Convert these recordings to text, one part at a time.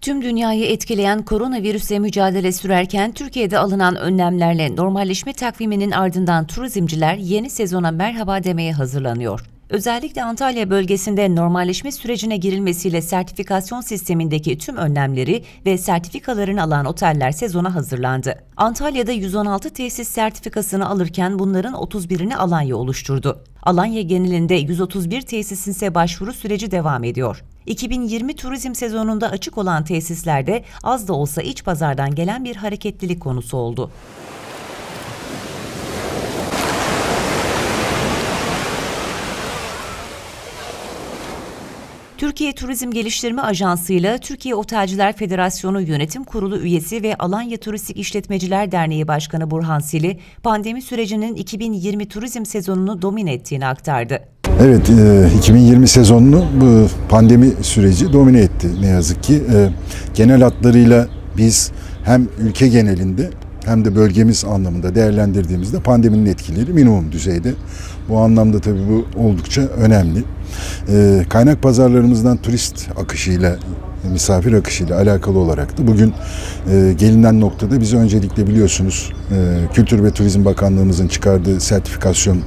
Tüm dünyayı etkileyen koronavirüsle mücadele sürerken Türkiye'de alınan önlemlerle normalleşme takviminin ardından turizmciler yeni sezona merhaba demeye hazırlanıyor. Özellikle Antalya bölgesinde normalleşme sürecine girilmesiyle sertifikasyon sistemindeki tüm önlemleri ve sertifikalarını alan oteller sezona hazırlandı. Antalya'da 116 tesis sertifikasını alırken bunların 31'ini Alanya oluşturdu. Alanya genelinde 131 tesisin ise başvuru süreci devam ediyor. 2020 turizm sezonunda açık olan tesislerde az da olsa iç pazardan gelen bir hareketlilik konusu oldu. Türkiye Turizm Geliştirme Ajansı ile Türkiye Otelciler Federasyonu Yönetim Kurulu üyesi ve Alanya Turistik İşletmeciler Derneği Başkanı Burhan Sili, pandemi sürecinin 2020 turizm sezonunu domine ettiğini aktardı. Evet, e, 2020 sezonunu bu pandemi süreci domine etti ne yazık ki. E, genel hatlarıyla biz hem ülke genelinde hem de bölgemiz anlamında değerlendirdiğimizde pandeminin etkileri minimum düzeyde. Bu anlamda tabii bu oldukça önemli. E, kaynak pazarlarımızdan turist akışıyla misafir akışıyla alakalı olarak da bugün e, gelinen noktada biz öncelikle biliyorsunuz e, Kültür ve Turizm Bakanlığımızın çıkardığı sertifikasyon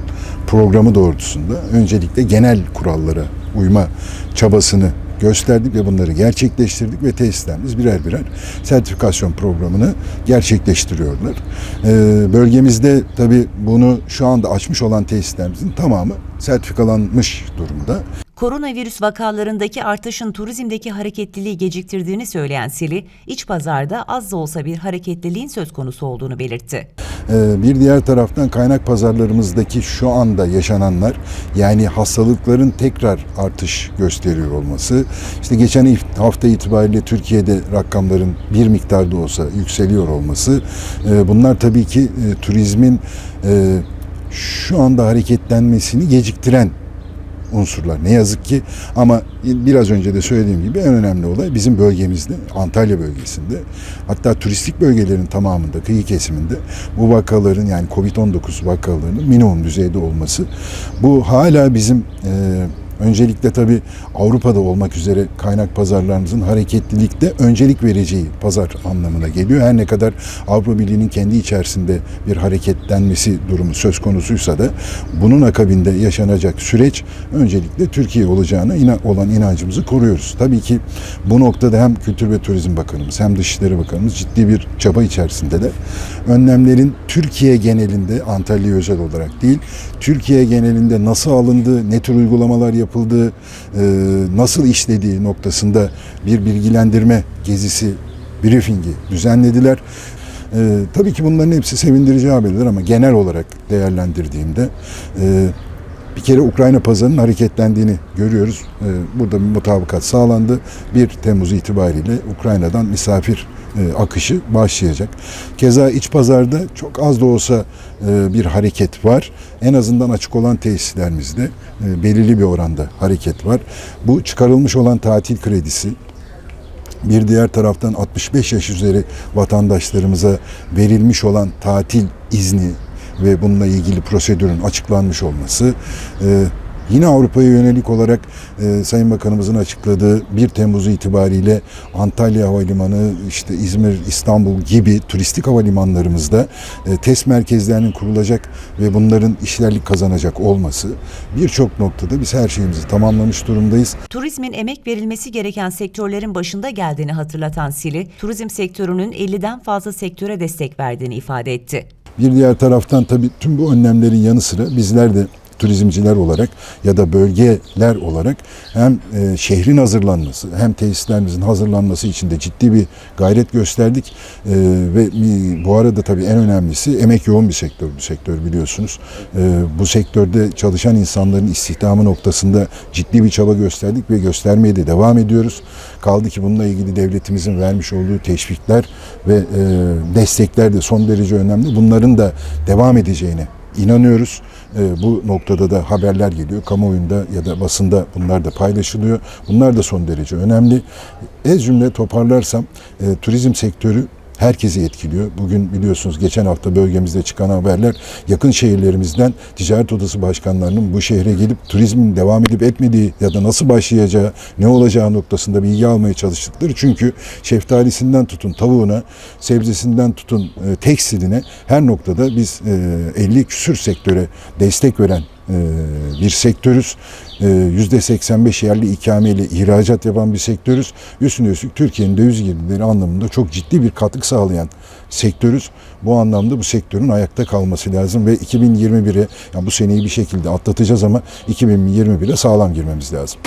programı doğrultusunda öncelikle genel kurallara uyma çabasını gösterdik ve bunları gerçekleştirdik ve tesislerimiz birer birer sertifikasyon programını gerçekleştiriyorlar. E, bölgemizde tabii bunu şu anda açmış olan tesislerimizin tamamı sertifikalanmış durumda. Koronavirüs vakalarındaki artışın turizmdeki hareketliliği geciktirdiğini söyleyen Sili, iç pazarda az da olsa bir hareketliliğin söz konusu olduğunu belirtti. Ee, Bir diğer taraftan kaynak pazarlarımızdaki şu anda yaşananlar yani hastalıkların tekrar artış gösteriyor olması. işte geçen hafta itibariyle Türkiye'de rakamların bir miktarda olsa yükseliyor olması. e, Bunlar tabii ki e, turizmin e, şu anda hareketlenmesini geciktiren unsurlar. Ne yazık ki ama biraz önce de söylediğim gibi en önemli olay bizim bölgemizde, Antalya bölgesinde hatta turistik bölgelerin tamamında, kıyı kesiminde bu vakaların yani Covid-19 vakalarının minimum düzeyde olması. Bu hala bizim e, öncelikle tabii Avrupa'da olmak üzere kaynak pazarlarımızın hareketlilikte öncelik vereceği pazar anlamına geliyor. Her ne kadar Avrupa Birliği'nin kendi içerisinde bir hareketlenmesi durumu söz konusuysa da bunun akabinde yaşanacak süreç öncelikle Türkiye olacağına ina- olan inancımızı koruyoruz. Tabii ki bu noktada hem Kültür ve Turizm Bakanımız hem Dışişleri Bakanımız ciddi bir çaba içerisinde de önlemlerin Türkiye genelinde Antalya özel olarak değil, Türkiye genelinde nasıl alındığı, ne tür uygulamalar yapıldığı, e, nasıl işlediği noktasında bir bilgilendirme gezisi, briefingi düzenlediler. E, tabii ki bunların hepsi sevindirici haberler ama genel olarak değerlendirdiğimde e, bir kere Ukrayna pazarının hareketlendiğini görüyoruz. E, burada bir mutabakat sağlandı. 1 Temmuz itibariyle Ukrayna'dan misafir e, akışı başlayacak. Keza iç pazarda çok az da olsa e, bir hareket var. En azından açık olan tesislerimizde e, belirli bir oranda hareket var. Bu çıkarılmış olan tatil kredisi, bir diğer taraftan 65 yaş üzeri vatandaşlarımıza verilmiş olan tatil izni ve bununla ilgili prosedürün açıklanmış olması e, Yine Avrupa'ya yönelik olarak e, Sayın Bakanımızın açıkladığı 1 Temmuz itibariyle Antalya Havalimanı, işte İzmir, İstanbul gibi turistik havalimanlarımızda e, test merkezlerinin kurulacak ve bunların işlerlik kazanacak olması birçok noktada biz her şeyimizi tamamlamış durumdayız. Turizmin emek verilmesi gereken sektörlerin başında geldiğini hatırlatan Sili, turizm sektörünün 50'den fazla sektöre destek verdiğini ifade etti. Bir diğer taraftan tabii tüm bu önlemlerin yanı sıra bizler de turizmciler olarak ya da bölgeler olarak hem e, şehrin hazırlanması hem tesislerimizin hazırlanması için de ciddi bir gayret gösterdik. E, ve bu arada tabii en önemlisi emek yoğun bir sektör bu sektör biliyorsunuz. E, bu sektörde çalışan insanların istihdamı noktasında ciddi bir çaba gösterdik ve göstermeye de devam ediyoruz. Kaldı ki bununla ilgili devletimizin vermiş olduğu teşvikler ve destekler de son derece önemli. Bunların da devam edeceğine inanıyoruz. E, bu noktada da haberler geliyor. Kamuoyunda ya da basında bunlar da paylaşılıyor. Bunlar da son derece önemli. Ez cümle toparlarsam e, turizm sektörü herkesi etkiliyor. Bugün biliyorsunuz geçen hafta bölgemizde çıkan haberler yakın şehirlerimizden ticaret odası başkanlarının bu şehre gelip turizmin devam edip etmediği ya da nasıl başlayacağı, ne olacağı noktasında bilgi almaya çalıştıkları. Çünkü şeftalisinden tutun tavuğuna, sebzesinden tutun e, tekstiline her noktada biz e, 50 küsür sektöre destek veren e, bir sektörüz. E, %85 yerli ikameyle ihracat yapan bir sektörüz. Üstüne üstlük Türkiye'nin döviz girdileri anlamında çok ciddi bir katkı sağlayan sektörüz. Bu anlamda bu sektörün ayakta kalması lazım ve 2021'e yani bu seneyi bir şekilde atlatacağız ama 2021'e sağlam girmemiz lazım.